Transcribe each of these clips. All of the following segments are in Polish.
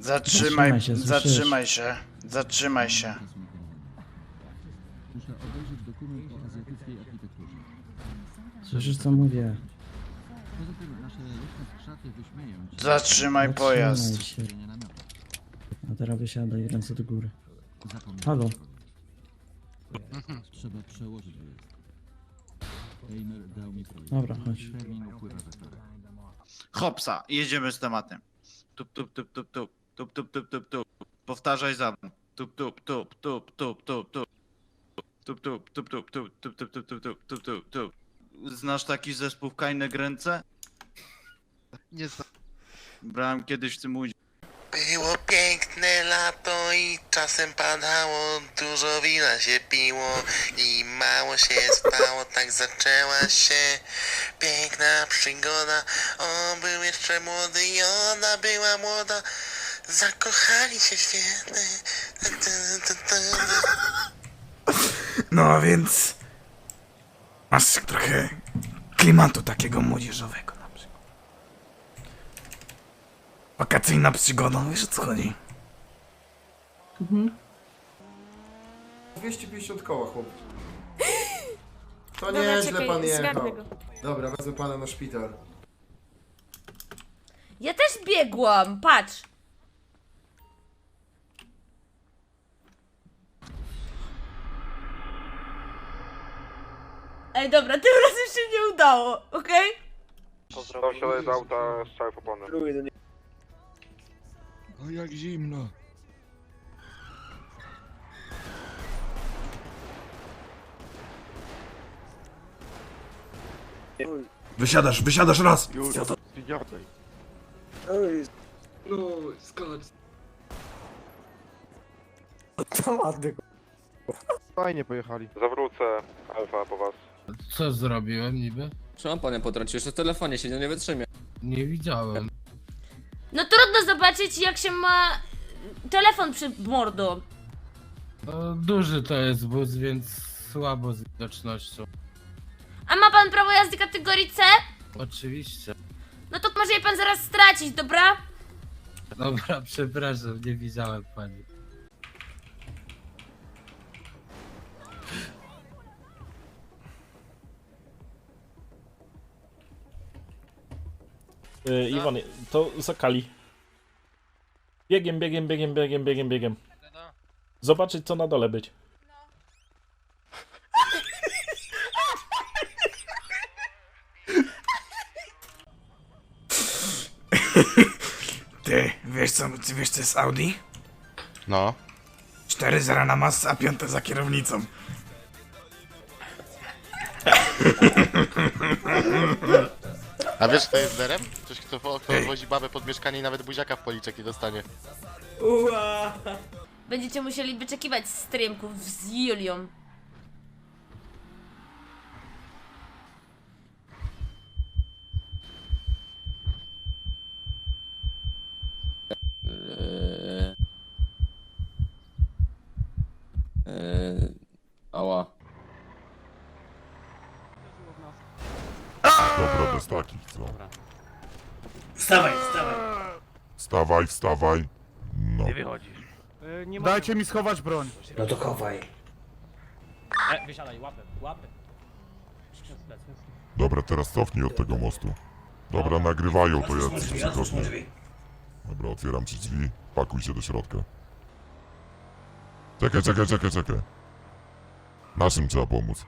Zatrzymaj, Zatrzymaj się, zatrzymaj się, zatrzymaj się. Muszę obejrzeć dokument o azjatyckiej architekturze. Słyszysz co mówię? Poza tym nasze skrzaty wyśmieją ci Zatrzymaj pojazd. Się. A teraz wysiadaj ręce do góry. Zapomnij. Halo? Trzeba przełożyć wyjazd. Eimer dał mi projekt. Dobra, chodź. Termin upływa. Hopsa, jedziemy z tematem. Tup, tup, tup, tup, tup, tup, tup, tup, tup, tup. Powtarzaj za mną. Tup, tup, tup, tup, tup, tup, tup. Tup, tup, tup, tup, tup, tup, tup, tup, tup, tup, tup, tup, tup. Znasz taki zespół w Kajne Gręce? Nie znam. Brałem kiedyś w tym udział. Było piękne lato i czasem padało, dużo wina się piło i mało się spało, tak zaczęła się piękna przygoda. On był jeszcze młody i ona była młoda, zakochali się świetnie. No a więc masz trochę klimatu takiego młodzieżowego na przykład. Wakacyjna przygoda, wiesz o co chodzi? 250 koła, chłop. To Dobra, nieźle czekaj, pan zgarnę jechał. go. Dobra, wezmę pana na szpital. Ja też biegłam, patrz. Ej, dobra, tym razem się nie udało, okej? Wsiadaj z auta, strzał w opony. O jak zimno. Wysiadasz, wysiadasz raz! Już, zjadaj. Fajnie pojechali. Zawrócę Alfa po was. Co zrobiłem niby? Czemu pan potrącił? Jeszcze w telefonie siedział, nie wytrzymie. Nie widziałem. No trudno zobaczyć, jak się ma telefon przed mordą. No, duży to jest bus, więc słabo z widocznością. A ma pan prawo jazdy kategorii C? Oczywiście. No to może je pan zaraz stracić, dobra? Dobra, przepraszam, nie widziałem pani. Yy, Iwan, to zakali. Biegiem, biegiem, biegiem, biegiem, biegiem, biegiem. Zobaczyć co na dole być. Ty, wiesz co, ty wiesz co jest Audi? No. 4 zera na masę, a piąte za kierownicą. A wiesz kto jest zerem? Ktoś kto, kto Ej. wozi babę pod mieszkanie i nawet buziaka w policzek nie dostanie. Będziecie musieli wyczekiwać streamków z Julią. Eee... Eee... Ała. Dobra, bez takich, co? Wstawaj, wstawaj. Wstawaj, wstawaj. No. Dajcie mi schować broń. No to chowaj. Dobra, teraz cofnij od tego mostu. Dobra, nagrywają to jacyś psychotni. Dobra, otwieram ci drzwi. Pakuj się do środka. Czekaj, czekaj, czekaj, czekaj. Naszym trzeba pomóc.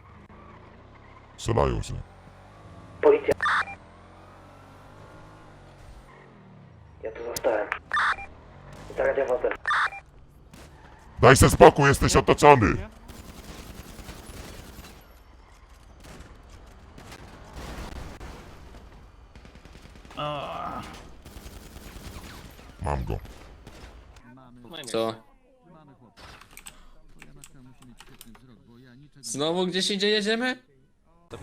Strzelają się. Daj se spokój, jesteś otoczony. Mam go. Co? Znowu gdzieś indziej jedziemy? To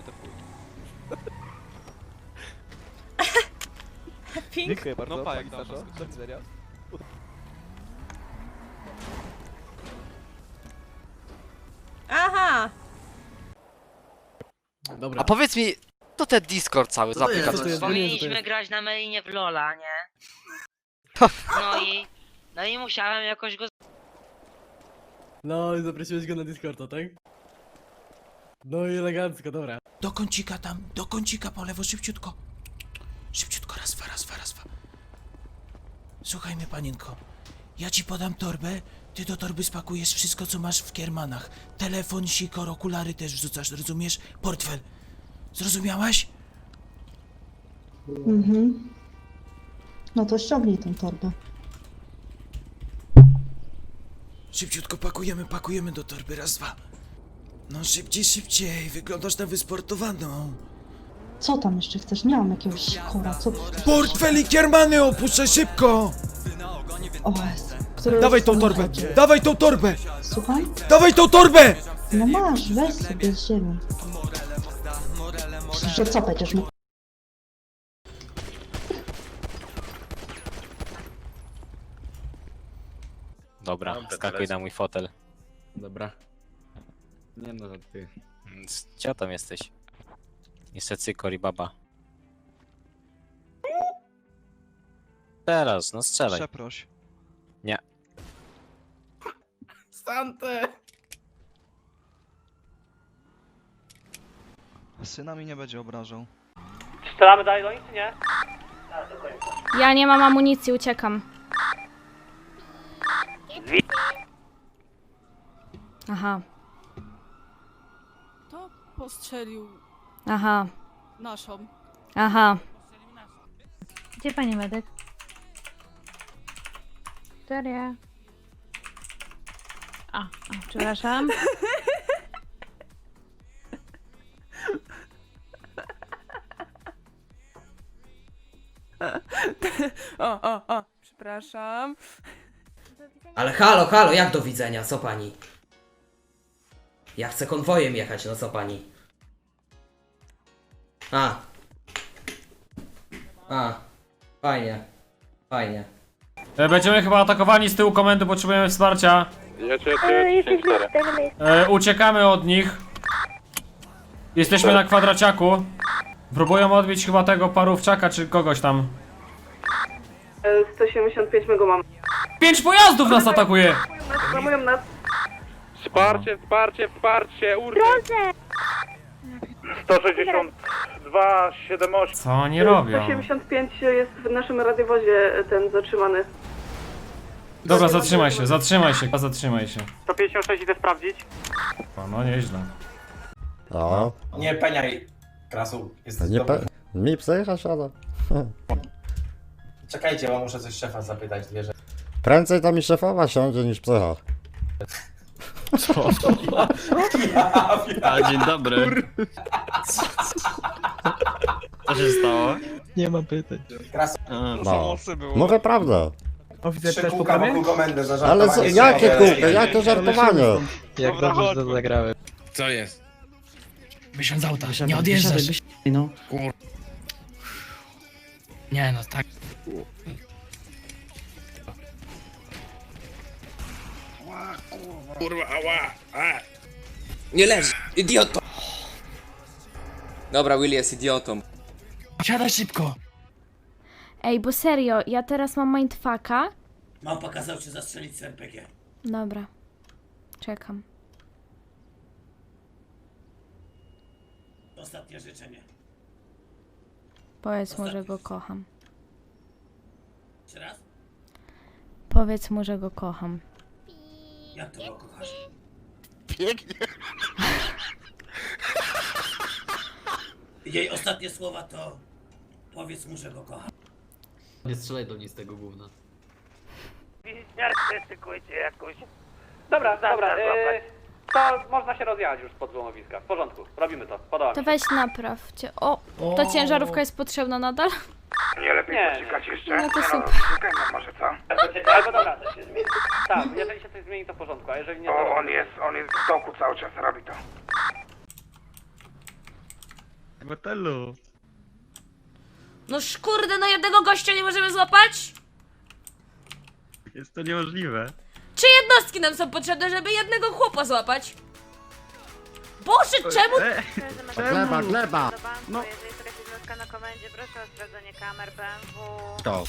Pink? No pa, jak dasz, Aha! Dobra. A powiedz mi, to ten Discord cały z aplikacji. jest? Powinniśmy grać na mainie w Lola, nie? No i No i musiałem jakoś go No i zaprosiłeś go na Discorda, tak? No i elegancko, dobra. Do kącika tam, do kącika po lewo, szybciutko. Szybciutko, raz, dwa, raz. Słuchaj mnie, panienko. Ja ci podam torbę, ty do torby spakujesz wszystko, co masz w kiermanach. Telefon, sikor, okulary też wrzucasz, rozumiesz? Portfel. Zrozumiałaś? Mhm. No to ściągnij tą torbę. Szybciutko pakujemy, pakujemy do torby, raz, dwa. No szybciej, szybciej, wyglądasz na wysportowaną. Co tam jeszcze chcesz? Nie mam jakiegoś chora, co? Portfel i kiermany opuszczaj szybko! O, który Dawaj tą torbę, dawaj tą torbę, Słucham? dawaj tą torbę! No masz, weź sobie z ziemi. Że co będziesz mógł? Dobra, skakuj na mój fotel. Dobra. Nie no, ty. Z ciotą jesteś. Jeszcze cykor i baba. Teraz, no strzelaj. Przeproś. Sante! Syna mi nie będzie obrażał. Strzelamy dalej do czy nie? Ja nie mam amunicji, uciekam. Aha, To postrzelił aha, naszą. aha. Gdzie pani medyk? Wiktoria. A, a, przepraszam. O, o, o, przepraszam. Ale halo, halo, jak do widzenia, co pani? Ja chcę konwojem jechać, no co pani? A. A. Fajnie. Fajnie. Będziemy chyba atakowani z tyłu komendy, potrzebujemy wsparcia. E, uciekamy od nich. Jesteśmy na kwadraciaku. Próbują odbić chyba tego parówczaka czy kogoś tam. 175 mego mam. Pięć pojazdów nas atakuje! Zamują nas. Wsparcie, wsparcie, wsparcie, urwy! 162, 78. Co oni robią? 185 jest w naszym radiowozie ten zatrzymany. Dobra, zatrzymaj się, zatrzymaj się, zatrzymaj się. 156 idę sprawdzić. O, no nieźle. A, Nie peniaj, krasu. Jest nie pe... Mi psycha siada. Czekajcie, bo muszę coś szefa zapytać dwie rzeczy. Prędzej to mi szefowa siądzie niż psycha. A, dzień dobry. Co się stało? Nie ma pytań. No. Mówię prawdę. Oficer Trzy kółka wokół komendy za Ale co, jakie kółko, jakie żartowanie? Jak dobrze to zagrałem. Co jest? Wysiadaj, nie odjeżdżasz. No. Nie no, tak. Nie leży, idioto! Dobra, Willy jest idiotą. Siadaj szybko! Ej, bo serio, ja teraz mam mindfucka. Mam pokazał ci zastrzelić z RPG. Dobra. Czekam. Ostatnie życzenie. Powiedz mu, że go kocham. Jeszcze raz? Powiedz mu, że go kocham. Jak to go kochasz? Pięknie. Jej ostatnie słowa to... Powiedz mu, że go kochasz. Nie strzelaj do niej z tego gówna. Szykujcie jakoś. Dobra, dobra, yy, to można się rozjechać już spod złomowiska. W porządku, robimy to, podoba To weź napraw cię. O, ta ciężarówka jest potrzebna nadal? Nie lepiej Nie, poczekać jeszcze? No to super. Czekajmy może co? Albo dobra, to się zmieni. Tak, jeżeli się coś zmieni to w porządku, a jeżeli nie to... O, on jest, on jest w toku cały czas, robi to. No kurde, no jednego gościa nie możemy złapać? Jest to niemożliwe. Trzy jednostki nam są potrzebne, żeby jednego chłopa złapać. Boże, czemu? Gleba, gleba. No. Jednostka na komendzie, proszę o sprawdzenie kamer BMW. To.